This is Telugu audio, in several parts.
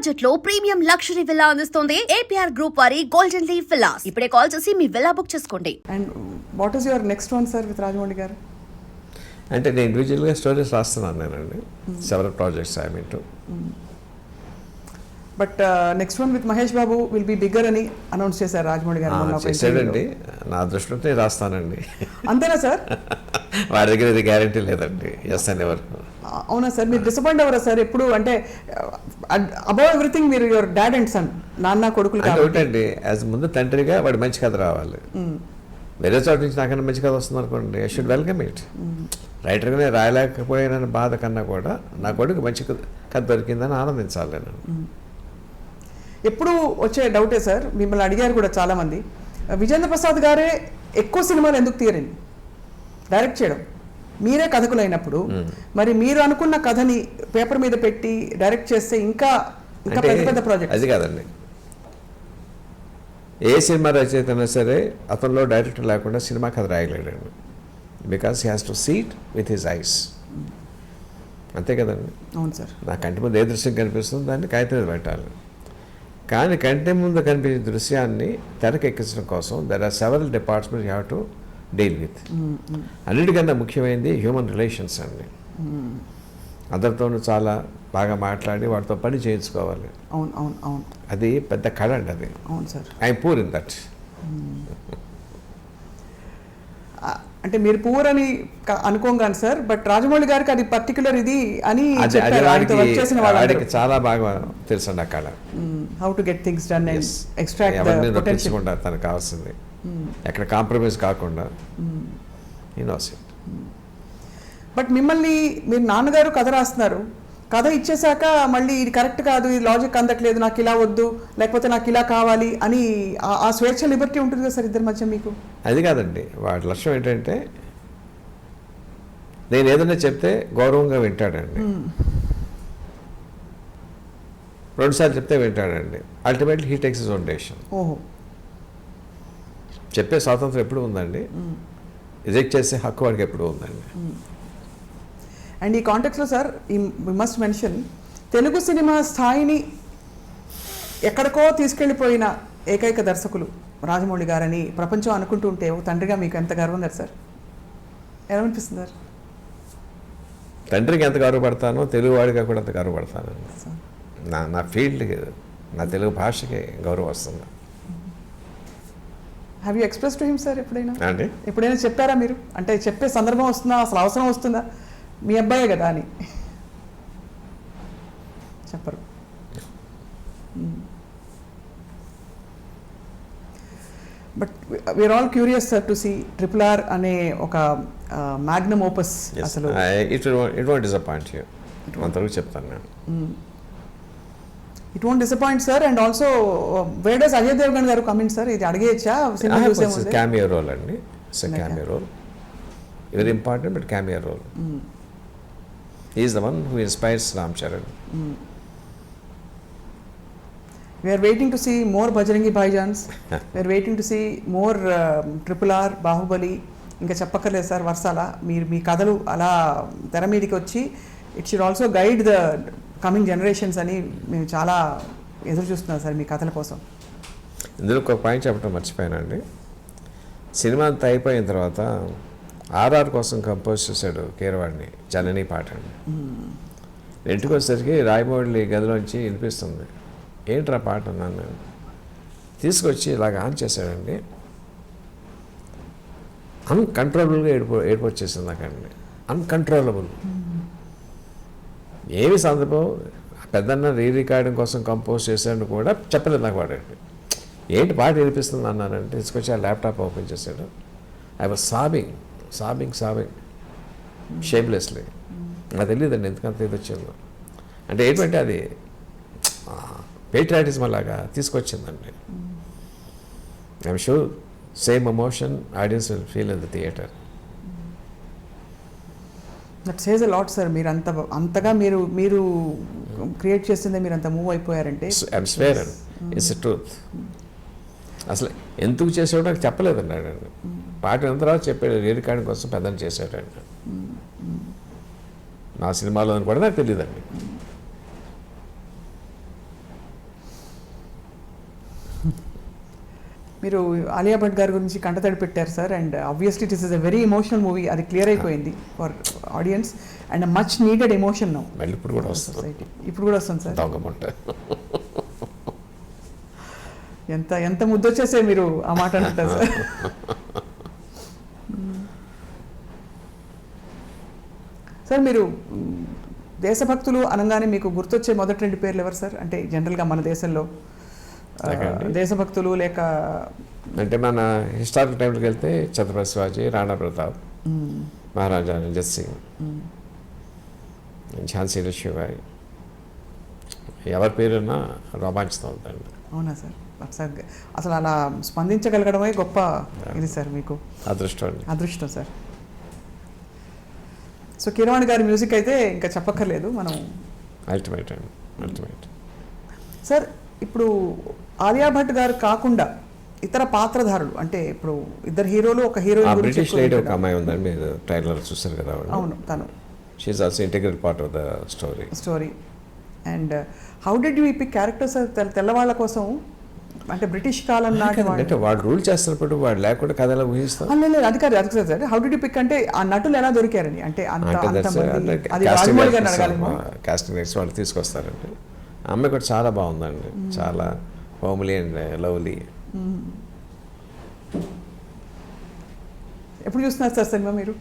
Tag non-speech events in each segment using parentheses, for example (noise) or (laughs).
బడ్జెట్లో ప్రీమియం లగ్జరీ విల్లా అందిస్తోంది. ఏపీఆర్ గ్రూప్ వారి గోల్డెన్ లీవ్ విల్లాస్ ఇప్పుడే కాల్ చేసి మీ విల్లా బుక్ చేసుకోండి. And what is your next one sir with Rajamouli garu? అంటే నేను ఇండివిజువల్గా స్టోరీస్ రాస్తున్నాను నేనండి. Several projects I mean to but next one with Mahesh Babu will be bigger అని అనౌన్స్ చేశారు రాజమౌళి గారు interview నా అదృష్టం ఉంటే రాస్తానండి. అంతేనా సార్ (laughs) వాడి దగ్గర ఇది గ్యారంటీ లేదండి. ఎస్ అనే వరకు అవునా సార్? మీరు డిసప్పాయింట్ అవ్వరా సార్? ఎప్పుడు అంటే అబౌవ్ ఎవ్రీథింగ్ మీరు యువర్ డాడ్ అండ్ సన్ నాన్న కొడుకులు ఒకటండి యాజ్ ముందు తండ్రిగా వాడి మంచి కథ రావాలి. వేరే చోట నుంచి నాకన్నా మంచి కథ వస్తుంది అనుకోండి ఐ షుడ్ వెల్కమ్ ఇట్ రైటర్గానే రాయలేకపోయానని బాధ కన్నా కూడా నా కొడుకు మంచి కథ దొరికిందని ఆనందించాలి నేను. ఎప్పుడు వచ్చే డౌటే సార్ మిమ్మల్ని అడిగారు కూడా చాలా మంది విజేంద్ర ప్రసాద్ గారే ఎక్కువ సినిమాలు ఎందుకు తీయరండి? డైరెక్ట్ చేయడం. మీరే కథకులు అయినప్పుడు మరి మీరు అనుకున్న కథని పేపర్ మీద పెట్టి డైరెక్ట్ చేస్తే ఇంకా ఇంకా పెద్ద పెద్ద ప్రాజెక్ట్ అది కాదండి. ఏ సినిమా రచయిత అయినా సరే అతనిలో డైరెక్టర్ లేకుండా సినిమా కథ రాయలేడండి. Because he has to sit with his eyes అంతే కదండి. అవును సార్. నా కంటి ముందు ఏ దృశ్యం కనిపిస్తుందో దాన్ని కాగితం పెట్టాలి. కానీ కంటి ముందు కనిపించే దృశ్యాన్ని తెరకెక్కించడం కోసం there are several departments have to deal with. అన్నిటికన్నా ముఖ్యమైనది హ్యూమన్ రిలేషన్స్ అండి. అందరితోనూ చాలా బాగా మాట్లాడి వాటితో పని చేయించుకోవాలి. అవును అవును అవును. అది పెద్ద కళ అండి అది. అవును sir. I poor in that. అంటే మీరు పూర్ అని అనుకోగాను సార్ బట్ రాజమౌళి గారికి అది పర్టికులర్ ఇది అని వాడికి చాలా బాగా తెలుసండి ఆ కళ. How to get things done. Extract తనకు కావాల్సింది. ఎక్కడ కాంప్రమైజ్ కాకుండా. ఇట్ బట్ మిమ్మల్ని మీరు నాన్నగారు కథ రాస్తున్నారు. కథ ఇచ్చేశాక మళ్ళీ ఇది కరెక్ట్ కాదు ఇది లాజిక్ అందట్లేదు నాకు ఇలా వద్దు లేకపోతే నాకు ఇలా కావాలి అని ఆ- ఆ స్వేచ్ఛ లిబర్టీ ఉంటుంది కదా సార్ ఇద్దరి మధ్య మీకు? అది కాదండి. వాడి లక్ష్యం ఏంటంటే నేను ఏదైనా చెప్తే గౌరవంగా వింటాడండి. రెండుసార్లు చెప్తే వింటాడండి. Ultimately he takes his own decision ఓహో. చెప్పే స్వాతంత్రం ఎప్పుడు ఉందండి? రిజెక్ట్ చేసే హక్కు వాడికి ఎప్పుడు ఉందండి? అండ్ ఈ కాంటెక్స్లో సార్ ఈ మస్ట్ మెన్షన్ తెలుగు సినిమా స్థాయిని ఎక్కడికో తీసుకెళ్ళిపోయిన ఏకైక దర్శకులు రాజమౌళి గారని ప్రపంచం అనుకుంటూ ఉంటే ఓ తండ్రిగా మీకు ఎంత గర్వం కదా సార్ ఏమనిపిస్తుంది సార్ తండ్రికి ఎంత గౌరవపడతానో తెలుగు వాడిగా కూడా అంత గౌరవపడతానండి. నా నా ఫీల్డ్కి నా తెలుగు భాషకి గౌరవం వస్తుంది. Have you express to him sir ఎప్పుడైనా? అండి. ఎప్పుడైనా చెప్పారా మీరు? అంటే చెప్పే సందర్భం వస్తుందా? అసలు అవసరం వస్తుందా? మీ అబ్బాయే కదా అని. చెప్పరు. But we're all curious sir to see triple R అనే ఒక మ్యాగ్నమ్ ఓపస్ అసలు. It it want disappoint you అంతవరకు చెప్తాను నేను. It won't disappoint sir and also where does Ajay Devgan garu coming sir ఇది అడిగేయచ్చా? సినిమా చూసే క్యామియో రోల్ అండి. It's cameo role very important but cameo role is the one who inspires Ram Charan we're waiting to see more Bajrangi Bhaijaans we're waiting to see more triple R Baahubali ఇంకా చెప్పక్కర్లేదు సార్ వర్షాల మీరు మీ కథలు అలా తెర మీదకి వచ్చి it should also guide the coming generations అని మేము చాలా ఎదురు చూస్తున్నాం సార్ మీ కథల కోసం. ఇందులో ఒక పాయింట్ చెప్పడం మర్చిపోయానండి సినిమా అంతా అయిపోయిన తర్వాత ఆర్ఆర్ కోసం కంపోజ్ చేశాడు కీరవాడిని జనని పాట అండి ఇంటికి వచ్చేసరికి రాయమౌళి గదిలోంచి వినిపిస్తుంది ఏంట్రా పాట? అన్నాను నేను. తీసుకొచ్చి ఇలాగ ఆన్ చేశాడండి. అన్కంట్రోలబుల్గా ఏడుపు ఏడుపు వచ్చేసింది నాకండి. అన్కంట్రోలబుల్. ఏమి సందర్భం? పెద్దన్న రీ రికార్డింగ్ కోసం కంపోజ్ చేశాడు కూడా చెప్పలేదు నాకు వాడండి ఏంటి పాట వినిపిస్తుంది అన్నానంటే తీసుకొచ్చి ఆ ల్యాప్టాప్ ఓపెన్ చేశాడు. I was sobbing sobbing sobbing. Shamelessly నాకు తెలియదండి ఎందుకంత ఇది వచ్చిందో. అంటే ఏంటంటే అది పేట్రాటిజం అలాగా తీసుకొచ్చిందండి. I'm sure same emotion audience will feel in the theatre that says a lot sir మీరు అంత అంతగా మీరు మీరు క్రియేట్ చేస్తుందే మీరు అంత మూవ్ అయిపోయారంటే? ఇట్స్ ట్రూత్ అసలు ఎందుకు చేసాడో నాకు చెప్పలేదండి ఆయన పాట తర్వాత చెప్పాడు రీ రికార్డింగ్ కోసం పెద్దని చేశాడండి నా సినిమాలో కూడా నాకు తెలియదండి. మీరు ఆలియా భట్ గారి గురించి కంటతడి పెట్టారు sir and obviously it is a very emotional movie అది క్లియర్ అయిపోయింది for audience and much needed emotion now ఇప్పుడు కూడా వస్తుంది. ఇప్పుడు కూడా వస్తుంది సార్ ఎంత ఎంత ముద్దొచ్చేసే మీరు ఆ మాట అంటారు సార్ సార్ మీరు దేశభక్తులు అనగానే మీకు గుర్తొచ్చే మొదటి రెండు పేర్లు ఎవరు సార్ అంటే జనరల్గా మన దేశంలో? దేశభక్తులు లేక అంటే మన హిస్టారికల్ టైంలోకి వెళ్తే ఛత్రపతి శివాజీ రాణా ప్రతాప్ మహారాజా రంజిత్ సింగ్ ఝాన్సీ లక్ష్మీబాయి ఎవరి పేరున్నా రోమాంచితం అవుతుందండి అవునా సార్? ఒకసారి అసలు అలా స్పందించగలగడమే గొప్ప ఇది సార్ మీకు. అదృష్టం అదృష్టం సార్. సో కిరవాణి గారి మ్యూజిక్ అయితే ఇంకా చెప్పక్కర్లేదు మనం అల్టిమేట్ అండి. అల్టిమేట్. సార్ ఇప్పుడు ఆలియా భట్ గారు కాకుండా ఇతర పాత్రధారులు అంటే ఇప్పుడు ఇద్దరు హీరోలు ఒక హీరోయిన్ బ్రిటిష్ లేడీ ఒక. అమ్మాయి ఉందండి మీరు ట్రైలర్ చూసారు కదా అవును తను. Also part of the story story and how did you pick characters తెల్లవాళ్ళ కోసం అంటే బ్రిటిష్ కాలం నాటి అంటే వాళ్ళు రూల్ చేస్తున్నప్పుడు వాడు లేకుండా కథ ఎలా ఊహిస్తాం. ఆ, లేదు, అది కాదు అది sir how did you pick అంటే ఆ నటులు ఎలా దొరికారని అంటే అంత కాస్టింగ్ వాళ్ళు తీసుకొస్తారండి. అమ్మాయి కూడా చాలా బాగుందండి చాలా హోమ్లీ అండ్ లవ్లీ. ఎప్పుడు చూస్తున్నారు సార్ సినిమా మీరు?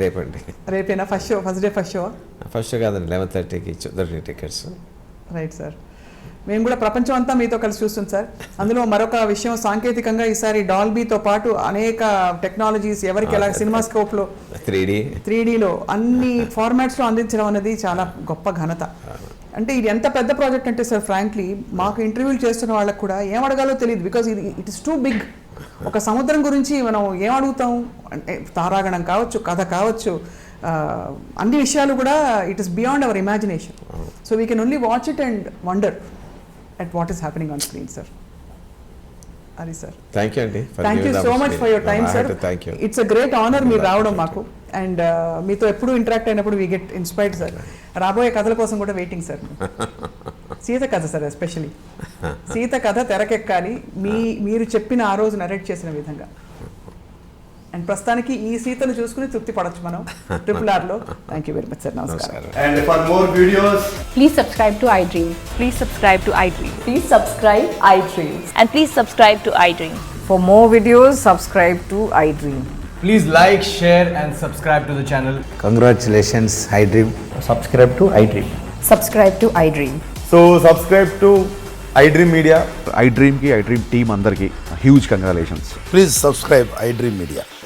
రేపండి. రేపేనా? First show first day first show? First కాదండి లెవెన్ థర్టీకి దొరికి టికెట్స్. Right sir. మేము కూడా ప్రపంచం అంతా మీతో కలిసి చూస్తుంది సార్. అందులో మరొక విషయం సాంకేతికంగా ఈసారి డాల్బీతో పాటు అనేక టెక్నాలజీస్ ఎవరికి ఎలా సినిమా స్కోప్లో? Three D. త్రీ డీలో అన్ని ఫార్మాట్స్లో అందించడం అనేది చాలా గొప్ప ఘనత. అంటే ఇది ఎంత పెద్ద ప్రాజెక్ట్ అంటే సార్ ఫ్రాంక్లీ మాకు ఇంటర్వ్యూలు చేస్తున్న వాళ్ళకి కూడా ఏం అడగాలో తెలియదు బికాజ్ ఇది ఇట్ ఇస్ టూ బిగ్ ఒక సముద్రం గురించి మనం ఏం అడుగుతాం? అంటే తారాగణం కావచ్చు కథ కావచ్చు అన్ని విషయాలు కూడా it is beyond our imagination so we can only watch it and wonder at what is happening on screen sir అది సార్. థ్యాంక్ యూ అండి thank you so much for your time sir thank you it's a great honour మీరు రావడం మాకు. అండ్ మీతో ఎప్పుడు ఇంటరాక్ట్ అయినప్పుడు వీ గెట్ ఇన్స్పైర్డ్ సార్ రాబోయే కథల కోసం కూడా వెయిటింగ్ సార్ (laughs) సీత కథ సార్ ఎస్పెషలీ సీత కథ తెరకెక్కాలి. మీ మీరు చెప్పిన ఆ రోజు నరేట్ చేసిన విధంగా. అండ్ ప్రస్తుతానికి ఈ సీతను చూసుకుని తృప్తి పడొచ్చు మనం triple ఆర్లో thank you very much sir నమస్కారం నమస్కారం And for more videos, Please subscribe to iDream. Please subscribe to iDream. Please subscribe iDreams. And please subscribe to iDream. For more videos, subscribe to iDream. please like, share, and subscribe to the channel. Congratulations, iDream. Subscribe to iDream. Subscribe to iDream. So, subscribe to iDream Media. ఐ డ్రీమ్కి ఐ డ్రీమ్ టీమ్ అందరికీ huge congratulations Please subscribe iDream